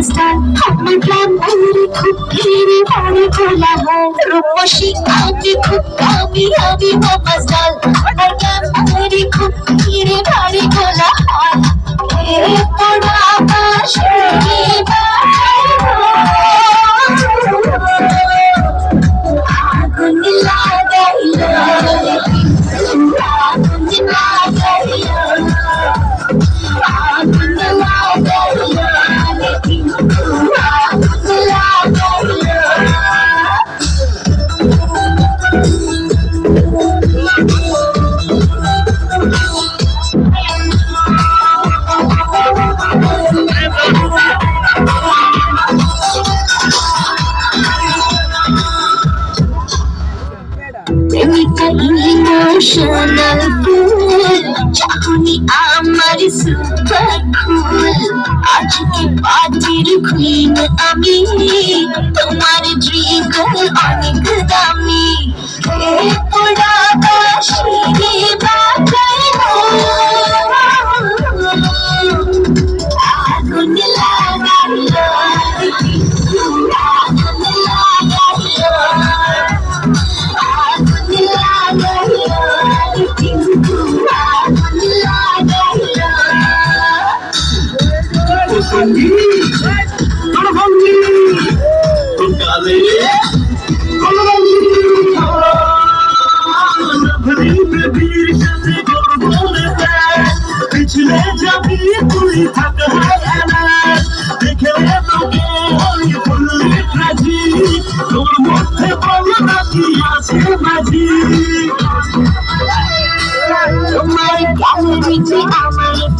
রাস্তার আমার প্রাণ ভরে খুব ভিড়ে মনে খোলাব রূপসী আমি খুব আমি আমি বাবা স্টার আমার খুব ইমোশনাল ফুল চাহনি আমার সুপার কুল আজকে পার্টির কুইন আমি তোমার ড্রিম অনেক দামি এ পোড়া পিছলে যাবি তুই থাক দেখে তোকে ওই ফুলের রাজি তোর মধ্যে বলো নাকি আছে মাঝি তোমার গ্যালারিতে আমার